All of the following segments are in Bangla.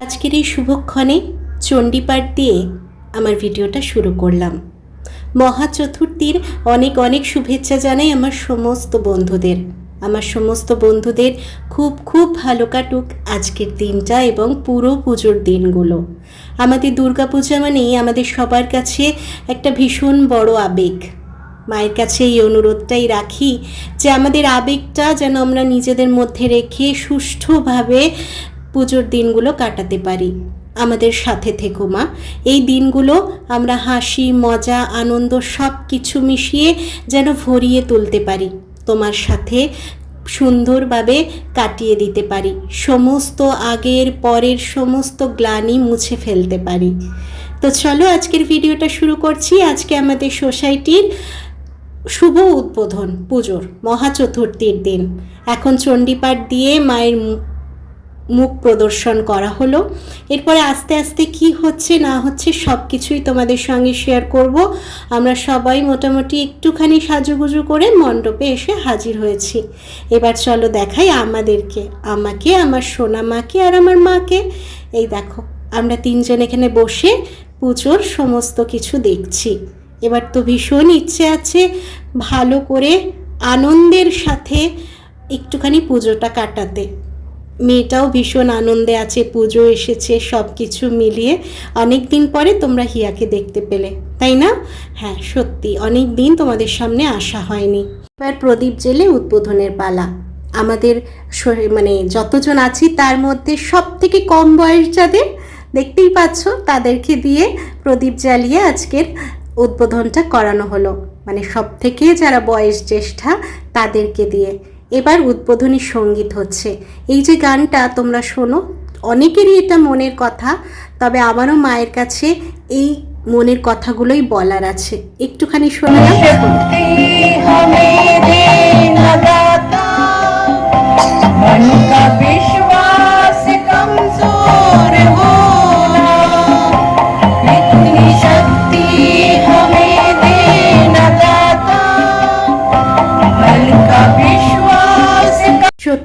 আজকের এই শুভক্ষণে চণ্ডীপাঠ দিয়ে আমার ভিডিওটা শুরু করলাম। মহা চতুর্থীর অনেক অনেক শুভেচ্ছা জানাই আমার সমস্ত বন্ধুদের। আমার সমস্ত বন্ধুদের খুব খুব ভালো কাটুক আজকের দিনটা এবং পুরো পুজোর দিনগুলো। আমাদের দুর্গাপূজা মানেই আমাদের সবার কাছে একটা ভীষণ বড় আবেগ। মায়ের কাছে এই অনুরোধটাই রাখি যে আমাদের আবেগটা যেন আমরা নিজেদের মধ্যে রেখে সুষ্ঠুভাবে পুজোর দিনগুলো কাটাতে পারি। আমাদের সাথে থেকো মা। এই দিনগুলো আমরা হাসি, মজা, আনন্দ সব কিছু মিশিয়ে যেন ভরিয়ে তুলতে পারি। তোমার সাথে সুন্দরভাবে কাটিয়ে দিতে পারি। সমস্ত আগের পরের সমস্ত গ্লানি মুছে ফেলতে পারি। তো চলো আজকের ভিডিওটা শুরু করছি। আজকে আমাদের সোসাইটির শুভ উদ্বোধন, পুজোর, মহাচতুর্থীর দিন। এখন চণ্ডীপাঠ দিয়ে মায়ের মুখ প্রদর্শন করা হলো। এরপরে আস্তে আস্তে কি হচ্ছে, না হচ্ছে সব কিছুই তোমাদের সঙ্গে শেয়ার করব। আমরা সবাই মোটামুটি একটুখানি সাজুগুজু করে মণ্ডপে এসে হাজির হয়েছি। এবার চলো দেখাই আমাদেরকে, আমাকে, আমার সোনা মাকে আর আমার মাকে। এই দেখো, আমরা তিনজন এখানে বসে পুজোর সমস্ত কিছু দেখছি। এবার তো ভীষণ ইচ্ছে আছে ভালো করে আনন্দের সাথে একটুখানি পুজোটা কাটাতে। মেয়েটাও ভীষণ আনন্দে আছে, পুজো এসেছে সব কিছু মিলিয়ে। অনেক দিন পরে তোমরা হিয়াকে দেখতে পেলে, তাই না? হ্যাঁ সত্যি অনেক দিন তোমাদের সামনে আসা হয়নি। এবার প্রদীপ জেলে উদ্বোধনের পালা। আমাদের মানে যতজন আছি, তার মধ্যে সব থেকে কম বয়স যাদের, দেখতেই পাচ্ছ, তাদেরকে দিয়ে প্রদীপ জ্বালিয়ে আজকের উদ্বোধনটা করানো হলো। মানে সব থেকে যারা বয়স জ্যেষ্ঠা, তাদেরকে দিয়ে। এবার উদ্বোধনী সঙ্গীত হচ্ছে এই যে গানটা তোমরা শোনো অনেকেরই এটা মনের কথা তবে আমারও মায়ের কাছে এই মনের কথাগুলোই বলার আছে একটুখানি শোনো না शक्ति हमें देना दाता मन का विश्वास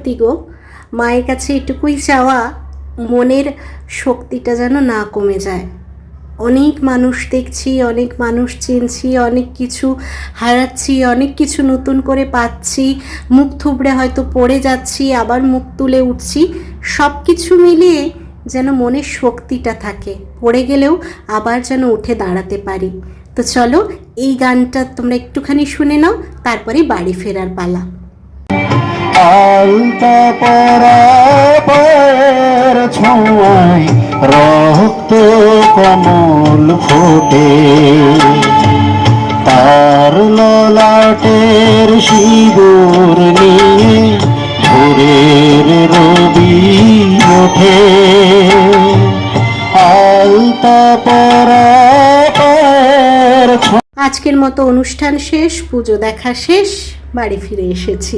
সত্যি গো, মায়ের কাছে এটুকুই চাওয়া, মনের শক্তিটা যেন না কমে যায়। অনেক মানুষ দেখছি, অনেক মানুষ চিনছি, অনেক কিছু হারাচ্ছি, অনেক কিছু নতুন করে পাচ্ছি, মুখ থুবড়ে হয়তো পড়ে যাচ্ছি, আবার মুখ তুলে উঠছি সব কিছু মিলিয়ে যেন মনের শক্তিটা থাকে। পড়ে গেলেও আবার যেন উঠে দাঁড়াতে পারি। তো চলো, এই গানটা তোমরা একটুখানি শুনে নাও, তারপরে বাড়ি ফেরার পালা। আলতা পরা পায়ের ছোঁয়ায় রক্ত কমল ফোটে। তার ললাটের সিঁদুর নিয়ে ভোরের রবি ওঠে। আলতা পরা আজকের মতো অনুষ্ঠান শেষ, পুজো দেখা শেষ। বাড়ি ফিরে এসেছি।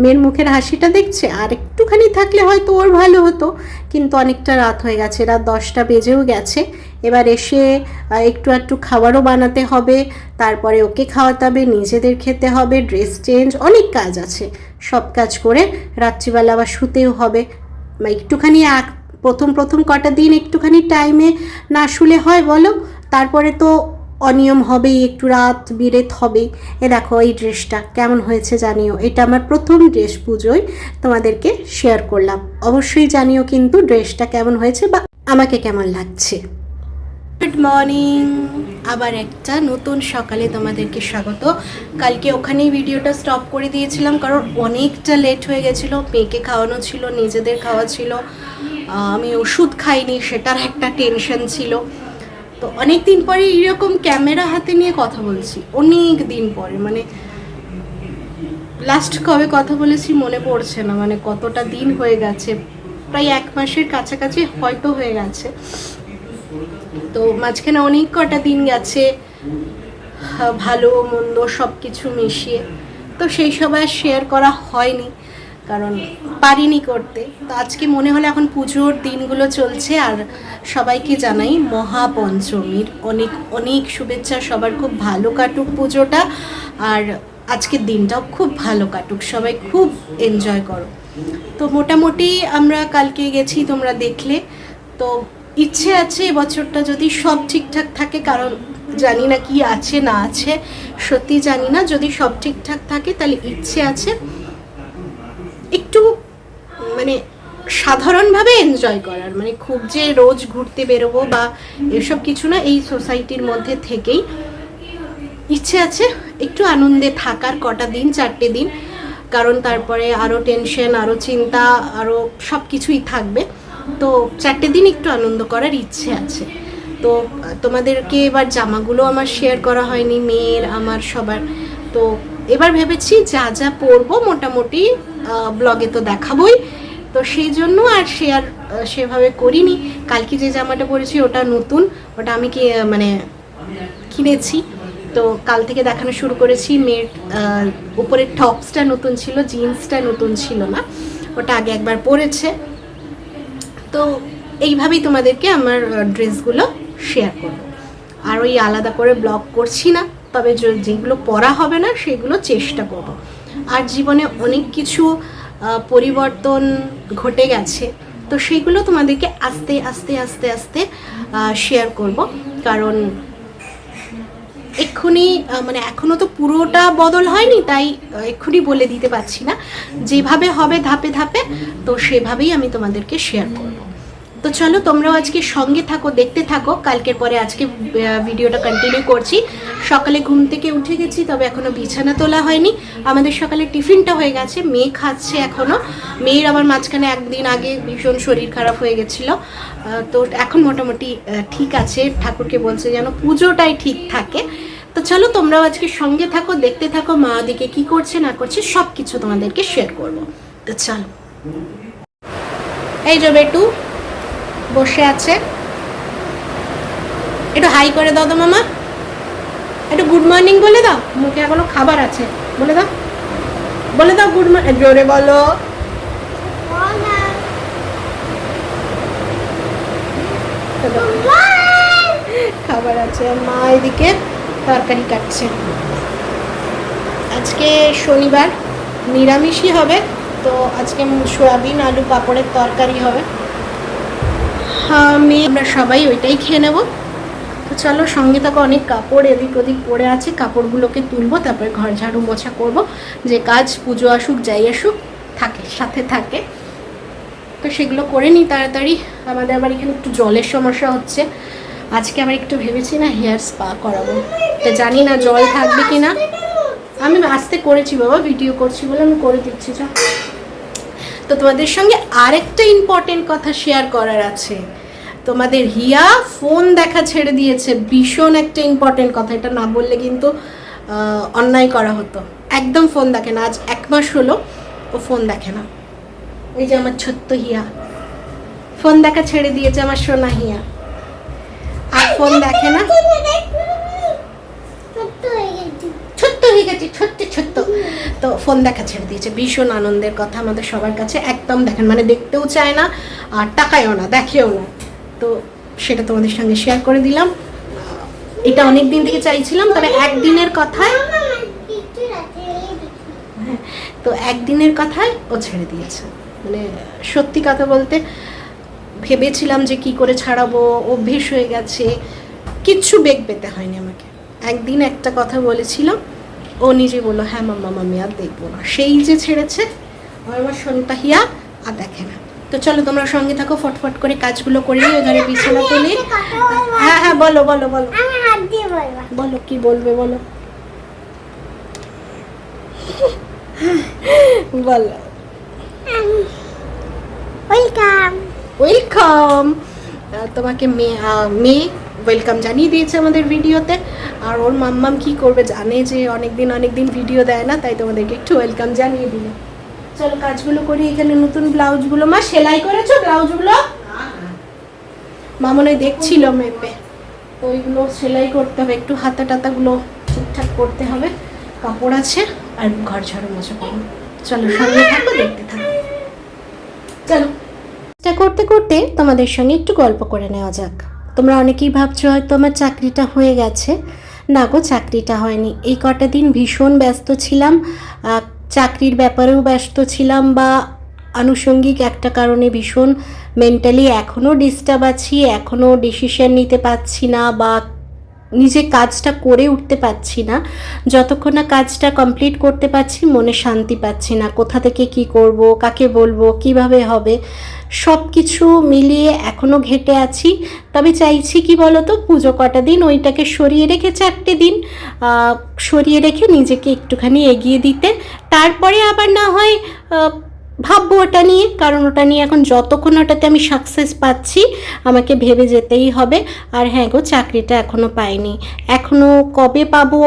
মেয়ের মুখের হাসিটা দেখছে, আর একটুখানি থাকলে হয়তো ওর ভালো হতো। কিন্তু অনেকটা রাত হয়ে গেছে, রাত দশটা বেজেও গেছে। এবার এসে একটু একটু খাবারও বানাতে হবে, তারপরে ওকে খাওয়াতে হবে, নিজেদের খেতে হবে ড্রেস চেঞ্জ অনেক কাজ আছে। সব কাজ করে রাত্রিবেলা আবার শুতেও হবে। একটুখানি এক প্রথম প্রথম কটা দিন একটুখানি টাইমে না শুলে হয় বলো? তারপরে তো অনিয়ম হবেই একটু রাত বিরেত হবেই এ দেখো এই ড্রেসটা, কেমন হয়েছে জানিও। এটা আমার প্রথম ড্রেস পুজোয় তোমাদেরকে শেয়ার করলাম। অবশ্যই জানিও কিন্তু ড্রেসটা কেমন হয়েছে বা আমাকে কেমন লাগছে। গুড মর্নিং আবার একটা নতুন সকালে তোমাদেরকে স্বাগত। কালকে ওখানেই ভিডিওটা স্টপ করে দিয়েছিলাম কারণ অনেকটা লেট হয়ে গেছিল। মেয়েকে খাওয়ানো ছিল, নিজেদের খাওয়া ছিল। আমি ওষুধ খাইনি, সেটার একটা টেনশন ছিল। তো অনেক দিন পরে এরকম ক্যামেরা হাতে নিয়ে কথা বলছি, অনেক দিন পরে মানে লাস্ট কবে কথা বলেছি মনে পড়ছে না মানে কতটা দিন হয়ে গেছে, প্রায় এক মাসের কাছাকাছি হয়তো হয়ে গেছে। তো মাঝখানে অনেক কটা দিন গেছে ভালো, মন্দ সব কিছু মিশিয়ে, তো সেই সব আর শেয়ার করা হয়নি। কারণ পারিনি করতে। তো আজকে মনে হলো এখন পুজোর দিনগুলো চলছে আর সবাইকে জানাই মহাপঞ্চমীর অনেক অনেক শুভেচ্ছা, সবার খুব ভালো কাটুক পুজোটা আর আজকের দিনটাও খুব ভালো কাটুক, সবাই খুব এনজয় করো। তো মোটামুটি আমরা কালকে গেছি, তোমরা দেখলে। তো ইচ্ছে আছে এবছরটা যদি সব ঠিকঠাক থাকে, কারণ জানি না কি আছে, না আছে, সত্যি জানি না, যদি সব ঠিকঠাক থাকে তাহলে ইচ্ছে আছে। একটু মানে সাধারণভাবে এনজয় করার মানে খুব যে রোজ ঘুরতে বেরোবো বা এসব কিছু না এই সোসাইটির মধ্যে থেকেই। ইচ্ছে আছে একটু আনন্দে থাকার কটা দিন, চারটে দিন, কারণ তারপরে আরও টেনশন আরও চিন্তা আরও সব কিছুই থাকবে। তো চারটে দিন একটু আনন্দ করার ইচ্ছে আছে। তো তোমাদেরকে এবার জামাগুলো আমার শেয়ার করা হয়নি, মেয়ের, আমার, সবার। তো এবার ভেবেছি যা যা পরবো মোটামুটি ব্লগে তো দেখাবই। তো সেই জন্য আর শেয়ার সেভাবে করিনি। কালকে যে জামাটা পরেছি ওটা নতুন। ওটা আমি কি মানে কিনেছি। তো কাল থেকে দেখানো শুরু করেছি। মেয়ের আহ, উপরের টপসটা নতুন ছিল জিন্সটা নতুন ছিল না। ওটা আগে একবার পরেছে। তো এইভাবেই তোমাদেরকে আমার ড্রেসগুলো শেয়ার করব। আর ওই আলাদা করে ব্লগ করছি না। তবে যেগুলো পরা হবে না সেগুলো চেষ্টা করব। আর জীবনে অনেক কিছু পরিবর্তন ঘটে গেছে। তো সেইগুলো তোমাদেরকে আস্তে আস্তে আস্তে আস্তে শেয়ার করব। কারণ এক্ষুনি মানে এখনও তো পুরোটা বদল হয়নি, তাই এক্ষুনি বলে দিতে পারছি না। যেভাবে হবে ধাপে ধাপে, তো সেভাবেই আমি তোমাদেরকে শেয়ার করব। তো চলো তোমরাও আজকে সঙ্গে থাকো, দেখতে থাকো। কালকের পরে আজকে ভিডিওটা কন্টিনিউ করছি। সকালে ঘুম থেকে উঠে গেছি, তবে এখনও বিছানা তোলা হয়নি। আমাদের সকালে টিফিনটা হয়ে গেছে, মেয়ে খাচ্ছে এখনও। মেয়ের আবার মাঝখানে একদিন আগে ভীষণ শরীর খারাপ হয়ে গেছিল। তো এখন মোটামুটি ঠিক আছে। ঠাকুরকে বলছে যেন পুজোটাই ঠিক থাকে। তো চলো তোমরাও আজকে সঙ্গে থাকো, দেখতে থাকো, মা দিকে কি করছে, না করছে সব কিছু তোমাদেরকে শেয়ার করব। তো চলো। এই যে বেটু বসে আছে। একটু হাই করে দাও তো মামা। একটু গুড মর্নিং বলে দাও। মুখে এখনও খাবার আছে। বলে দাও। বলে দাও গুড মর্নিং জোরে বলো। খাবার আছে। মা এদিকে তরকারি কাটছে। আজকে শনিবার নিরামিষই হবে। তো আজকে সয়াবিন, আলু, পাঁপড়ের তরকারি হবে। আমি, আমরা সবাই ওইটাই খেয়ে নেব। তো চলো, সঙ্গে থাকো, অনেক কাপড় এদিক ওদিক পড়ে আছে। কাপড়গুলোকে তুলবো, তারপরে ঘর ঝাড়ু মোছা করব। যে কাজ পুজো আসুক, যাই আসুক, থাকে, সাথে থাকে। তো সেগুলো করে নিই তাড়াতাড়ি। আমাদের আবার এখানে একটু জলের সমস্যা হচ্ছে। আজকে আবার একটু ভেবেছি না হেয়ার স্পা করাবো। তো জানি না জল থাকবে কি না আমি আসতে করেছি বাবা, ভিডিও করছি বলে আমি করে দিচ্ছি চা তো তোমাদের সঙ্গে আরেকটা ইম্পর্টেন্ট কথা শেয়ার করার আছে। তোমাদের হিয়া, ফোন দেখা ছেড়ে দিয়েছে। ভীষণ একটা ইম্পর্টেন্ট কথা, এটা না বললে কিন্তু অন্যায় করা হতো। একদম ফোন দেখে না, আজ এক মাস হলো ও ফোন দেখে না। এই যে আমার ছোট্ট হিয়া। ফোন দেখা ছেড়ে দিয়েছে আমার সোনা হিয়া। আর ফোন দেখে না ছোট্ট ছোট্ট ছোট্ট। তো ফোন দেখা ছেড়ে দিয়েছে। ভীষণ আনন্দের কথা আমাদের সবার কাছে। একদম দেখেন মানে দেখতেও চায় না, আর টাকায়ও না, দেখেও না। তো সেটা তোমাদের সঙ্গে শেয়ার করে দিলাম। এটা অনেক দিন থেকে চাইছিলাম, তবে একদিনের কথায় তো একদিনের কথায় ও ছেড়ে দিয়েছে। মানে সত্যি কথা বলতে, ভেবেছিলাম যে কি করে ছাড়াবো, অভ্যেস হয়ে গেছে কিচ্ছু বেগ পেতে হয়নি আমাকে। একদিন একটা কথা বলেছিলাম, ও নিজে বলল হ্যাঁ মাম্মা মামি আর দেখব না। সেই যে ছেড়েছে আমার শোনটা হিয়া আর দেখে না। তো চলো তোমরা সঙ্গে থাকো ফটফট করে কাজগুলো করে নিই ওখানে বিছানা তুলি। হ্যাঁ হ্যাঁ বলো বলো বলো। বলো কি বলবে বলো। বলো। ওয়েলকাম ওয়েলকাম তোমাকে মেয়ে মেয়ে ওয়েলকাম জানিয়ে দিয়েছে আমাদের ভিডিওতে। আর ওর মাম্মাম কি করবে জানে যে অনেক দিন অনেক দিন ভিডিও দেয় না তাই তোমাদেরকে একটু ওয়েলকাম জানিয়ে দিল। চলো কাজগুলো করি, এখানে নতুন ব্লাউজগুলো। মা, সেলাই করেছ ব্লাউজগুলো? মা মনে দেখছিল মেপে। ওইগুলো সেলাই করতে হবে, একটু হাতা টাতাগুলো ঠিকঠাক করতে হবে। কাপড় আছে, আর ঘর ঝাড়ু মোছা করব। চলো সঙ্গে থাকো, দেখতে থাকো। চলো। করতে করতে তোমাদের সঙ্গে একটু গল্প করে নেওয়া যাক। তোমরা অনেকেই ভাবছ হয়তো আমার চাকরিটা হয়ে গেছে। না গো, চাকরিটা হয়নি। এই কটা দিন ভীষণ ব্যস্ত ছিলাম। চাকরির ব্যাপারেও ব্যস্ত ছিলাম বা আনুষঙ্গিক একটা কারণে ভীষণ মেন্টালি এখনও ডিস্টার্ব আছি এখনও ডিসিশন নিতে পারছি না বা নিজে কাজটা করে উঠতে পারছি না। যতক্ষণ না কাজটা কমপ্লিট করতে পারছি, মনে শান্তি পাচ্ছি না। কোথা থেকে কি করব, কাকে বলব, কীভাবে হবে সব কিছু মিলিয়ে এখনও ঘেটে আছি। তবে চাইছি কি বলতো, পুজো কটা দিন ওইটাকে সরিয়ে রেখে চারটে দিন সরিয়ে রেখে নিজেকে একটুখানি এগিয়ে দিতে। তারপরে আবার না হয় ভাববো ওটা নিয়ে, কারণ ওটা নিয়ে এখন যতক্ষণ ওটাতে আমি সাকসেস পাচ্ছি, আমাকে ভেবে যেতেই হবে। আর হ্যাঁ গো, চাকরিটা এখনও পাইনি। এখনও কবে পাবো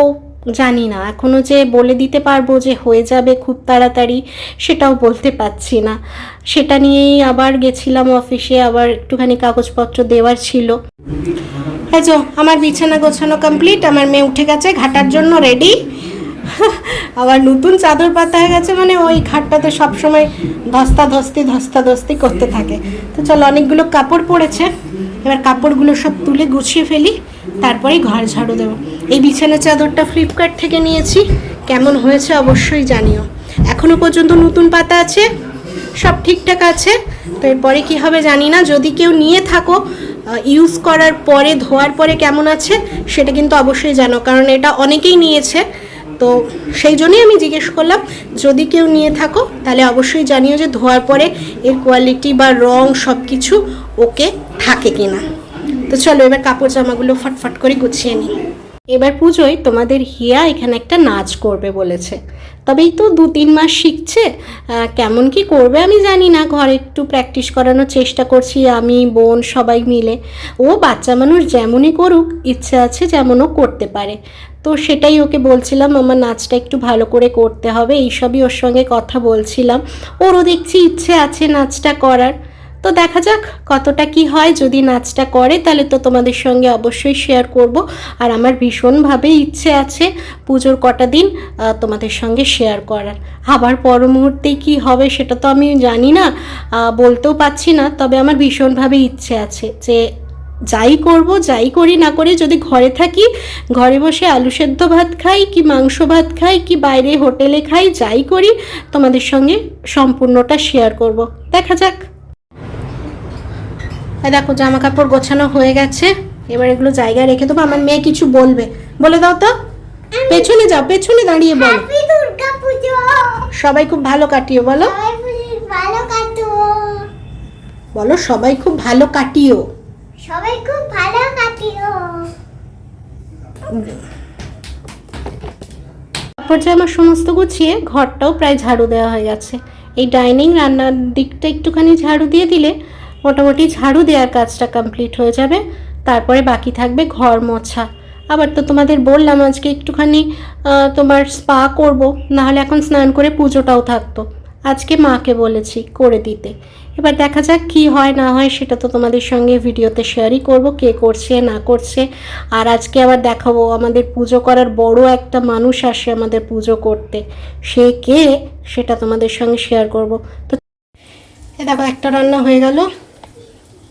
জানি না। এখনও যে বলে দিতে পারব যে হয়ে যাবে খুব তাড়াতাড়ি, সেটাও বলতে পারছি না। সেটা নিয়েই আবার গেছিলাম অফিসে আবার একটুখানি কাগজপত্র দেওয়ার ছিল। এই আমার বিছানা গোছানো কমপ্লিট আমার মেয়ে উঠে গেছে, ঘাটার জন্য রেডি আবার নতুন চাদর পাতা হয়ে গেছে মানে ওই ঘাটটাতে সবসময় ধস্তা ধস্তি ধস্তা ধস্তি করতে থাকে। তো চলো, অনেকগুলো কাপড় পড়েছে। এবার কাপড়গুলো সব তুলে গুছিয়ে ফেলি, তারপরেই ঘর ঝাড়ু দেবো। এই বিছানা চাদরটা ফ্লিপকার্ট থেকে নিয়েছি। কেমন হয়েছে অবশ্যই জানিও। এখনও পর্যন্ত নতুন পাতা আছে, সব ঠিকঠাক আছে। তো এরপরে কী হবে জানি না। যদি কেউ নিয়ে থাকো ইউজ করার পরে, ধোয়ার পরে কেমন আছে, সেটা কিন্তু অবশ্যই জানো। কারণ এটা অনেকেই নিয়েছে। তো সেই জন্যই আমি জিজ্ঞেস করলাম, যদি কেউ নিয়ে থাকো, তাহলে অবশ্যই জানিও যে ধোয়ার পরে এর কোয়ালিটি বা রং সব কিছু ওকে থাকে কিনা। তো চলো এবার কাপড় জামাগুলো ফটফট করে গুছিয়ে নিই। এবার পুজোয় তোমাদের হিয়া এখানে একটা নাচ করবে বলেছে। তবেই তো দু তিন মাস শিখছে কেমন কি করবে আমি জানি না, ঘরে একটু প্র্যাকটিস করানোর চেষ্টা করছি আমি, বোন সবাই মিলে। ও বাচ্চা মানুষ যেমনই করুক, ইচ্ছে আছে যেমনও করতে পারে। তো সেটাই ওকে বলছিলাম, আমার নাচটা একটু ভালো করে করতে হবে। এইসবই ওর সঙ্গে কথা বলছিলাম। ওরও দেখছি ইচ্ছে আছে নাচটা করার। তো দেখা যাক কতটা কি হয়, যদি নাচটা করে তাহলে তো তোমাদের সঙ্গে অবশ্যই শেয়ার করব। আর আমার ভীষণভাবে ইচ্ছে আছে পুজোর কটা দিন তোমাদের সঙ্গে শেয়ার করার। আবার পর মুহূর্তে কি হবে সেটা তো আমি জানি না বলতেও পাচ্ছি না, তবে আমার ভীষণভাবে ইচ্ছে আছে যে যাই করব যাই করি না করি যদি ঘরে থাকি ঘরে বসে আলু সেদ্ধ ভাত খাই কি মাংস ভাত খাই কি বাইরে হোটেলে খাই যাই করি তোমাদের সঙ্গে সম্পূর্ণটা শেয়ার করব। দেখা যাক। দেখো জামা কাপড় গোছানো হয়ে গেছে। এবার এগুলো জায়গায় রেখে দেবো। আমার মেয়ে কিছু বলবে। বলে দাও তো। পেছনে যাও পেছনে দাঁড়িয়ে বলো। সবাই খুব ভালো কাটিও বলো। বলো সবাই খুব ভালো কাটিও। সবাই খুব ভালো কাটিও। তারপর যে আমার সমস্ত গুছিয়ে ঘরটাও প্রায় ঝাড়ু দেওয়া হয়ে গেছে। এই ডাইনিং রান্নার দিকটা একটুখানি ঝাড়ু দিয়ে দিলে মোটামুটি ঝাড়ু দেওয়ার কাজটা কমপ্লিট হয়ে যাবে। তারপরে বাকি থাকবে ঘর মোছা। আবার তো তোমাদের বললাম আজকে একটুখানি তোমার স্পা করব, নাহলে এখন স্নান করে পুজোটাও থাকতো। আজকে মাকে বলেছি করে দিতে। এবার দেখা যাক কি হয়, না হয় সেটা তো তোমাদের সঙ্গে ভিডিওতে শেয়ারই করব, কে করছে, না করছে। আর আজকে আবার দেখাবো, আমাদের পুজো করার বড় একটা মানুষ আসে আমাদের পুজো করতে। সে কে, সেটা তোমাদের সঙ্গে শেয়ার করব। তো এ দেখো, একটা রান্না হয়ে গেল।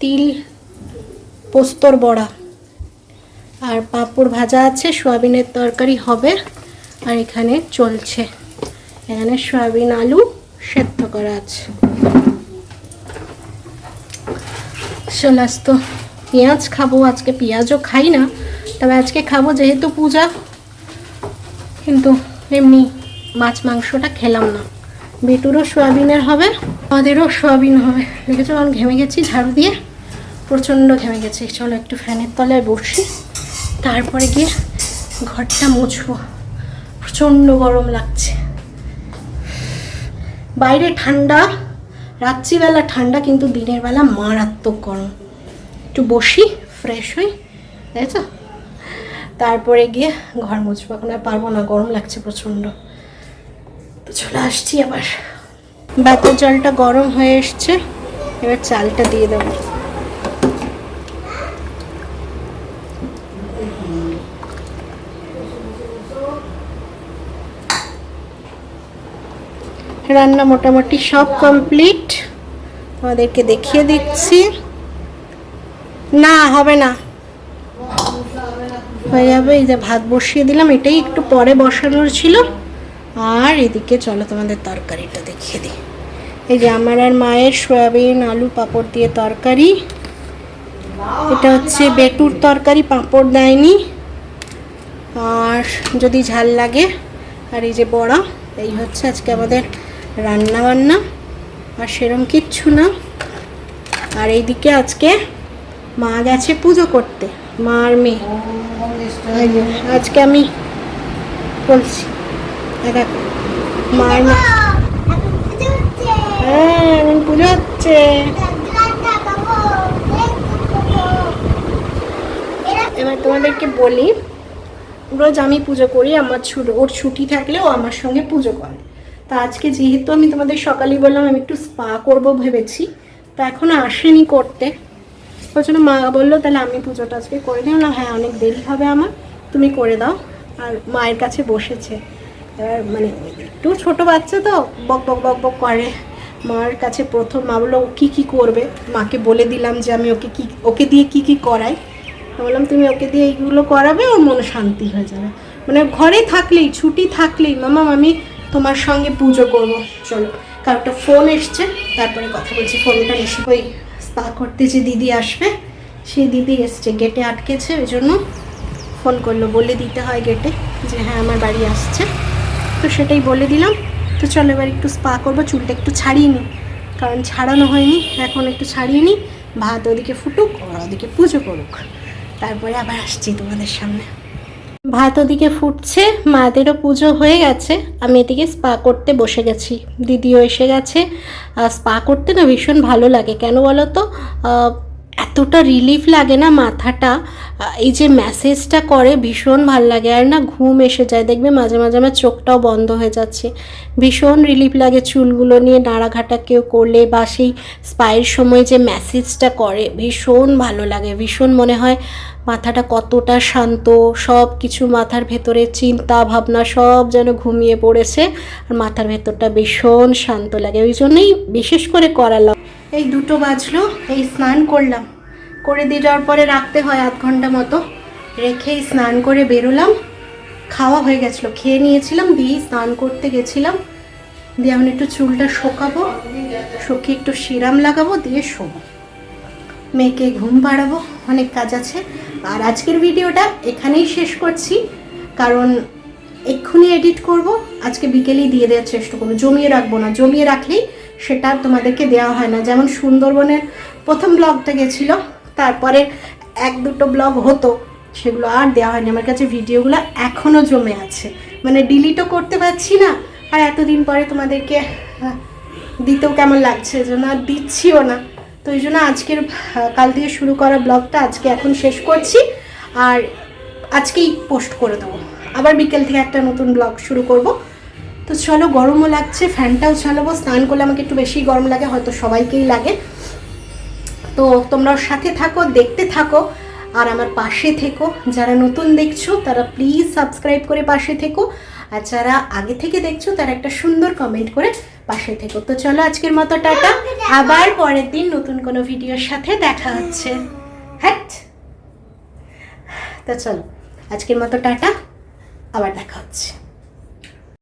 তিল, পোস্তর বড়া। আর পাঁপড় ভাজা আছে, সোয়াবিনের তরকারি হবে। আর এখানে চলছে। এখানে সয়াবিন, আলু সেদ্ধ করা আছে। চলে আসতো পেঁয়াজ খাব, আজকে পেঁয়াজও খাই না, তবে আজকে খাব যেহেতু পূজা। কিন্তু এমনি মাছ মাংসটা খেলাম না। বেটুরও সোয়াবিনের হবে, আমাদেরও সোয়াবিন হবে। দেখেছ, আমি ঘেমে গেছি ঝাড়ু দিয়ে, প্রচণ্ড ঘেমে গেছি। চলো একটু ফ্যানের তলায় বসি, তারপরে গিয়ে ঘরটা মুছবো। প্রচণ্ড গরম লাগছে। বাইরে ঠান্ডা। রাত্রিবেলা ঠান্ডা কিন্তু দিনের বেলা মারাত্মক গরম। একটু বসি ফ্রেশ হই দেখেছ তারপরে গিয়ে ঘর মুছবো। এখন আর পারব না, গরম লাগছে প্রচণ্ড। তো চলে আসছি আবার। বাতের জলটা গরম হয়ে এসছে, এবার চালটা দিয়ে দেবো। রান্না মোটামুটি সব কমপ্লিট তোমাদেরকে দেখিয়ে দিচ্ছি। না, হবে না। হয়ে যাবে, এই যে ভাত বসিয়ে দিলাম, এটাই একটু পরে বসানোর ছিল। আর এদিকে চলো তোমাদের তরকারিটা দেখিয়ে দিই। এই যে আমার আর মায়ের সয়াবিন, আলু, পাঁপড় দিয়ে তরকারি। এটা হচ্ছে বেটুর তরকারি, পাঁপড় দেয়নি। আর যদি ঝাল লাগে, আর এই যে বড়া, এই হচ্ছে আজকে আমাদের রান্না বান্না আর সেরম কিচ্ছু না। আর এইদিকে আজকে মা গেছে পুজো করতে, মা আর মেয়ে। আজকে আমি বলছি দেখো, মা আর হ্যাঁ এখন পুজো হচ্ছে। এবার তোমাদেরকে বলি, রোজ আমি পুজো করি, আমার ছুট, ওর ছুটি থাকলে ও আমার সঙ্গে পুজো করে। তা আজকে যেহেতু আমি তোমাদের সকালেই বললাম, আমি একটু স্পা করব ভেবেছি, তা এখনও আসেনি করতে। ওই জন্য মা বলল, তাহলে আমি পুজোটা আজকে করে দিই না হ্যাঁ অনেক দেরি হবে আমার, তুমি করে দাও। আর মায়ের কাছে বসেছে। এবার মানে একটু ছোট বাচ্চা তো, বক বক বক বক করে। মার কাছে প্রথম মা বলল, ও কী কী করবে? মাকে বলে দিলাম যে আমি ওকে কি, ওকে দিয়ে কি কি করাই। বললাম, তুমি ওকে দিয়ে এইগুলো করাবে, ওর মনে শান্তি হয়ে যাবে। মানে ঘরে থাকলেই, ছুটি থাকলেই, মামা আমি তোমার সঙ্গে পুজো করব। চলো। কারোটা ফোন এসছে, তারপরে কথা বলছি। ফোনটা এসে ওই স্পা করতে যে দিদি আসবে সেই দিদি এসছে। গেটে আটকেছে, ওই জন্য ফোন করল। বলে দিতে হয় গেটে যে হ্যাঁ আমার বাড়ি আসছে। তো সেটাই বলে দিলাম। তো চলো, এবার একটু স্পা করব, চুলটা একটু ছাড়িয়ে নিই। কারণ ছাড়ানো হয়নি, এখন একটু ছাড়িয়ে নিই। ভাত ওদিকে ফুটুক, ওরা ওদিকে পুজো করুক। তারপরে আবার আসছি তোমাদের সামনে। ভাত ওদিকে ফুটছে মাদেরও পুজো হয়ে গেছে। আমি এদিকে স্পা করতে বসে গেছি। দিদিও এসে গেছে। স্পা করতে না ভীষণ ভালো লাগে। কেন বলো তো? এতটা রিলিফ লাগে না মাথাটা। এই যে ম্যাসেজটা করে ভীষণ ভালো লাগে। আর না ঘুম এসে যায়। দেখবে মাঝে মাঝে আমার চোখটাও বন্ধ হয়ে যাচ্ছে। ভীষণ রিলিফ লাগে চুলগুলো নিয়ে নাড়াঘাটা কেউ করলে বা সেই স্পায়ের সময় যে ম্যাসেজটা করে, ভীষণ ভালো লাগে। ভীষণ মনে হয় মাথাটা কতটা শান্ত, সব কিছু মাথার ভেতরে চিন্তা ভাবনা সব যেন ঘুমিয়ে পড়েছে আর মাথার ভেতরটা ভীষণ শান্ত লাগে। ওই জন্যই বিশেষ করে করালাম। এই দুটো বাজলো, এই স্নান করলাম। করে দিয়ে যাওয়ার পরে রাখতে হয় আধ ঘণ্টা মতো। রেখেই স্নান করে বেরোলাম। খাওয়া হয়ে গেছিল। খেয়ে নিয়েছিলাম, দিয়েই স্নান করতে গেছিলাম। দিয়ে এখন একটু চুলটা শোকাবো, শুকিয়ে একটু সিরাম লাগাবো, দিয়ে শোবো। মেয়েকে ঘুম পাড়াবো, অনেক কাজ আছে। আর আজকের ভিডিওটা এখানেই শেষ করছি, কারণ এক্ষুনি এডিট করব। আজকে বিকেলেই দিয়ে দেওয়ার চেষ্টা করব। জমিয়ে রাখব না। জমিয়ে রাখলেই সেটা তোমাদেরকে দেওয়া হয় না। যেমন সুন্দরবনের প্রথম ব্লগটা গেছিল, তারপরে এক দুটো ব্লগ হতো, সেগুলো আর দেওয়া হয়নি। আমার কাছে ভিডিওগুলো এখনও জমে আছে। মানে ডিলিটও করতে পারছি না, আর এতদিন পরে তোমাদেরকে দিতেও কেমন লাগছে? এজন্য আর দিচ্ছিও না। তো এই জন্য আজকের কাল থেকে শুরু করা ব্লগটা আজকে এখন শেষ করছি। আর আজকেই পোস্ট করে দেবো। আবার বিকেল থেকে একটা নতুন ব্লগ শুরু করব। তো চলো, গরমও লাগছে, ফ্যানটাও চালাবো। স্নান করলে আমাকে একটু বেশি গরম লাগে, হয়তো সবাইকেই লাগে। তো তোমরাও সাথে থাকো, দেখতে থাকো, আর আমার পাশে থেকো। যারা নতুন দেখছ, তারা প্লিজ সাবস্ক্রাইব করে পাশে থেকো। আর যারা আগে থেকে দেখছ, তারা একটা সুন্দর কমেন্ট করে পাশে থেকো। তো চলো আজকের মতো টাটা। আবার পরের দিন নতুন কোনো ভিডিওর সাথে দেখা হচ্ছে। হ্যাঁ তো চলো, আজকের মতো টাটা। আবার দেখা হচ্ছে।